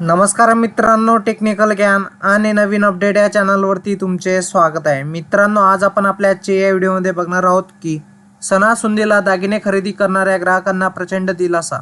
नमस्कार मित्रांनो टेक्निकल ज्ञान आणि नवीन अपडेट या चॅनलवरती तुमचे स्वागत आहे. मित्रांनो आज आपण आपल्या आजच्या या व्हिडिओमध्ये बघणार आहोत की सणासुंदीला दागिने खरेदी करणाऱ्या ग्राहकांना प्रचंड दिलासा.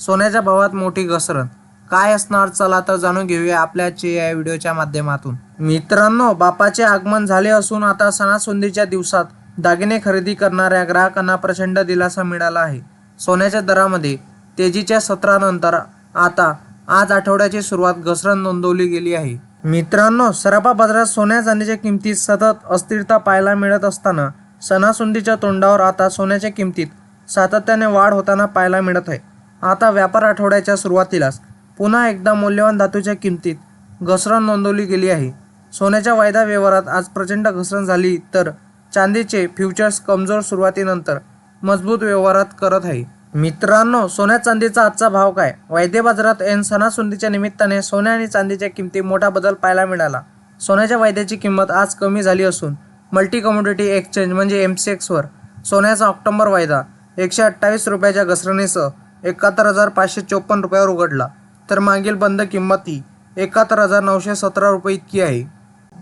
सोन्याच्या भावात मोठी घसरण. काय असणार? चला तर जाणून घेऊया आपल्या आजच्या या व्हिडिओच्या माध्यमातून. मित्रांनो बापाचे आगमन झाले असून आता सणासुंदीच्या दिवसात दागिने खरेदी करणाऱ्या ग्राहकांना प्रचंड दिलासा मिळाला आहे. सोन्याच्या दरामध्ये तेजीच्या सत्रानंतर आता आज आठवड्याची सुरुवात घसरण नोंदवली गेली आहे. मित्रांनो सराफा बाजारात सोन्या चांदीच्या किमतीत सतत अस्थिरता पाहायला मिळत असताना सणासुंदीच्या तोंडावर आता सोन्याच्या किमतीत सातत्याने वाढ होताना पाहायला मिळत आहे. आता व्यापार आठवड्याच्या सुरुवातीलाच पुन्हा एकदा मौल्यवान धातूच्या किमतीत घसरण नोंदवली गेली आहे. सोन्याच्या वायदा व्यवहारात आज प्रचंड घसरण झाली तर चांदीचे फ्युचर्स कमजोर सुरुवातीनंतर मजबूत व्यवहारात करत आहे. मित्रांनो सोन्या चांदीचा आजचा भाव काय? वायदे बाजारात ऐन सणासुंदीच्या निमित्ताने सोन्या आणि चांदीच्या किमती मोठा बदल पाहायला मिळाला. सोन्याच्या वायद्याची किंमत आज कमी झाली असून मल्टी कमोडिटी एक्सचेंज म्हणजे एम सी एक्सवर सोन्याचा ऑक्टोंबर वायदा एकशे अठ्ठावीस रुपयाच्या घसरणीसह एकाहत्तर हजार पाचशे चोपन्न रुपयावर उघडला. तर मागील बंद किंमत ही एकाहत्तर हजार नऊशे सतरा रुपये इतकी आहे.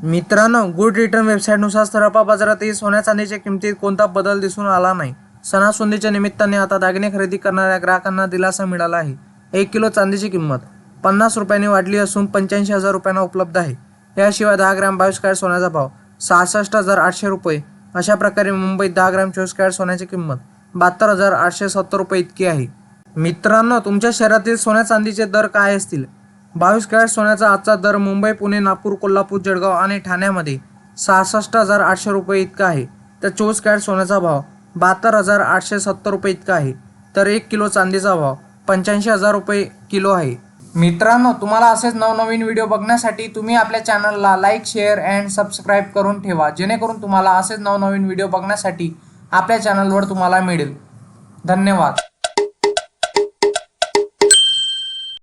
मित्रांनो गुड रिटर्न वेबसाईटनुसार सराफा बाजारातही सोन्या चांदीच्या किमतीत कोणता बदल दिसून आला नाही. सणासुंदीच्या निमित्ताने आता दागिने खरेदी करणाऱ्या ग्राहकांना दिलासा मिळाला आहे. एक किलो चांदीची किंमत पन्नास रुपयांनी वाढली असून पंच्याऐंशी हजार रुपयांना उपलब्ध आहे. याशिवाय दहा ग्रॅम बावीस कॅरेट सोन्याचा भाव सहासष्ट हजार आठशे रुपये. अशा प्रकारे मुंबईत दहा ग्रॅम चोवीस कॅरेट सोन्याची किंमत बहात्तर हजार आठशे सत्तर रुपये इतकी आहे. मित्रांनो तुमच्या शहरातील सोन्या चांदीचे दर काय असतील? बावीस कॅरेट सोन्याचा आजचा दर मुंबई पुणे नागपूर कोल्हापूर जळगाव आणि ठाण्यामध्ये सहासष्ट हजार आठशे रुपये इतका आहे. तर चोवीस कॅरेट सोन्याचा भाव बहात्तर हजार आठशे सत्तर रुपये इतका आहे. तर एक किलो चांदीचा भाव पंच्याऐंशी हजार रुपये किलो आहे. मित्रांनो तुम्हाला असेच नवनवीन व्हिडिओ बघण्यासाठी तुम्ही आपल्या चॅनलला लाईक शेअर अँड सबस्क्राईब करून ठेवा. जेणेकरून तुम्हाला असेच नवनवीन व्हिडिओ बघण्यासाठी आपल्या चॅनलवर तुम्हाला मिळेल. धन्यवाद.